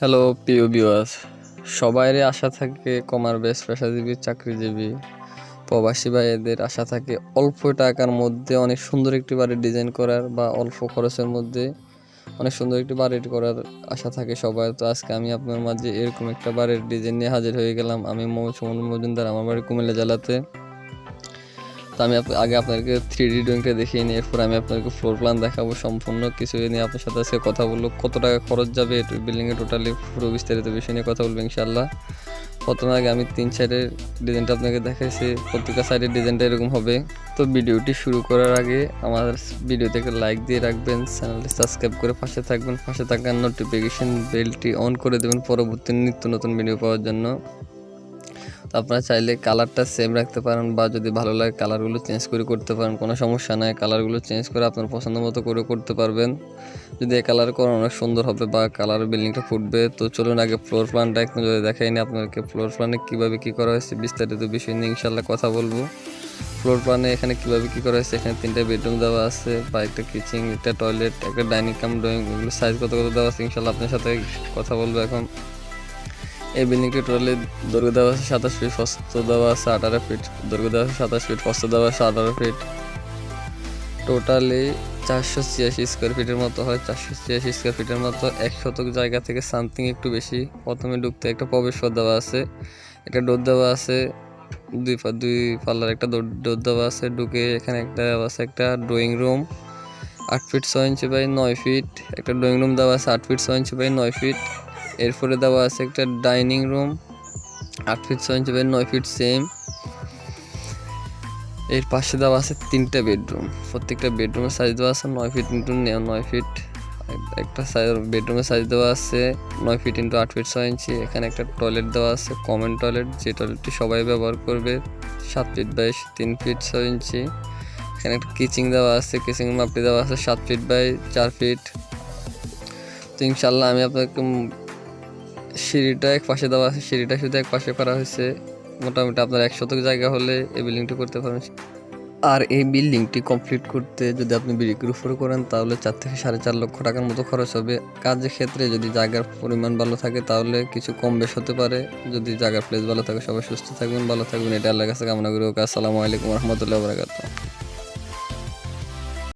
Hello প্রিয় viewers সবাইরই আশা থাকে কমার বেশ পেশাজীবী চাকরিজীবী, প্রবাসী ভাইদের আশা থাকে অল্প টাকার মধ্যে অনেক সুন্দর একটি বাড়ি ডিজাইন করার বা অল্প খরচের মধ্যে অনেক সুন্দর একটি বাড়ি করার আশা থাকে সবাই। তো আজকে আমি আপনার মাঝে এরকম একটা বাড়ির ডিজাইন নিয়ে হাজির হয়ে গেলাম। আমি সুমন মজুমদার, আমার বাড়ি কুমিল্লা জেলাতে। তো আমি আগে আপনাদেরকে থ্রি ডি ড্রয়িংটা দেখিয়ে নিই, এরপর আমি আপনাদেরকে ফ্লোর প্ল্যান দেখাবো সম্পূর্ণ কিছু নিয়ে আপনার সাথে আজকে কথা বলব। কত টাকা খরচ যাবে বিল্ডিংয়ে টোটালি পুরো বিস্তারিত বিষয় নিয়ে কথা বলব ইনশাল্লাহ প্রথমে আগে আমি তিন সাইডের ডিজাইনটা আপনাকে দেখাইছি, প্রত্যেকটা সাইডের ডিজাইনটা এরকম হবে। তো ভিডিওটি শুরু করার আগে আমার ভিডিও থেকে লাইক দিয়ে রাখবেন চ্যানেলটি সাবস্ক্রাইব করে পাশে থাকবেন, পাশে থাকার নোটিফিকেশন বেলটি অন করে দেবেন পরবর্তী নিত্য নতুন ভিডিও পাওয়ার জন্য। আপনারা চাইলে কালারটা সেম রাখতে পারেন বা যদি ভালো লাগে কালারগুলো চেঞ্জ করে করতে পারেন, কোনো সমস্যা নাই। কালারগুলো চেঞ্জ করে আপনার পছন্দ মতো করে করতে পারবেন। যদি এই কালার করেন অনেক সুন্দর হবে বা কালার বিল্ডিংটা ফুটবে, তো চলুন আগে ফ্লোর প্ল্যানটা একটু যদি দেখাইনি আপনাদেরকে। ফ্লোর প্ল্যানে কীভাবে কী করা হয়েছে বিস্তারিত বিষয় নিয়ে ইনশাল্লাহ কথা বলব। ফ্লোর প্ল্যানে এখানে কীভাবে কী করা হয়েছে? এখানে তিনটা বেডরুম দেওয়া আছে বা একটা কিচেন একটা টয়লেট একটা ডাইনিং কাম ড্রয়িং এগুলো সাইজ কত কত দেওয়া আছে? ইনশাল্লাহ আপনার সাথে কথা বলব এখন। এই বিল্ডিংটি টোটালি দৈর্ঘ্য দেওয়া আছে সাতাশ ফিট প্রস্থ দেওয়া আছে আঠারো ফিট দৈর্ঘ্য দেওয়া আছে সাতাশ ফিট প্রস্থ দেওয়া আছে আঠারো ফিট টোটালি চারশো ছিয়াশি স্কোয়ার ফিটের মতো হয়, চারশো ছিয়াশি স্কোয়ার ফিটের মতো। এক শতক জায়গা থেকে সামথিং একটু বেশি। প্রথমে ঢুকতে একটা প্রবেশ পথ দেওয়া আছে, একটা ডোর দেওয়া আছে, দুই পা দুই পাল্লার একটা ডোর দেওয়া আছে, ঢুকে এখানে একটা দেওয়া আছে একটা ড্রয়িং রুম আট ফিট ছয় ইঞ্চি বাই নয় ফিট একটা ড্রয়িং রুম দেওয়া আছে আট ফিট ছয় ইঞ্চি বাই নয় ফিট এরপরে দেওয়া আছে একটা ডাইনিং রুম, আট ফিট ছয় ইঞ্চি নয় ফিট সেম এর পাশে দেওয়া আছে তিনটা বেডরুম প্রত্যেকটা বেডরুমের সাইজ দেওয়া আছে নয় ফিট ইন্টু নয় ফিট। একটা সাইজ বেডরুমের সাইজ দেওয়া আছে নয় ফিট ইন্টু আট ফিট ছয় ইঞ্চি। এখানে একটা টয়লেট দেওয়া আছে কমন টয়লেট যে টয়লেটটি সবাই ব্যবহার করবে, সাত ফিট বাই তিন ফিট ছয় ইঞ্চি। এখানে একটা কিচিং দেওয়া আছে কিচিং মাপটি দেওয়া আছে সাত ফিট বাই চার ফিট। তো ইনশাল্লাহ আমি আপনাকে সিঁড়িটা এক পাশে দেওয়া আছে, সিঁড়িটা শুধু এক পাশে করা হয়েছে। মোটামুটি আপনার এক শতক জায়গা হলে এই বিল্ডিংটি করতে পারেন আর এই বিল্ডিংটি কমপ্লিট করতে যদি আপনি বিক্রির উপরে করেন, তাহলে চার থেকে সাড়ে চার লক্ষ টাকার মতো খরচ হবে। কাজের ক্ষেত্রে যদি জায়গার পরিমাণ ভালো থাকে, তাহলে কিছু কম বেশ হতে পারে। যদি জায়গার প্লেস ভালো থাকে, সবাই সুস্থ থাকবেন, ভালো থাকবেন। এটা আল্লাহর কাছে কামনা করি। ওকে, আসসালামু আলাইকুম রহমতুল্লাহ বরাকাতুহ।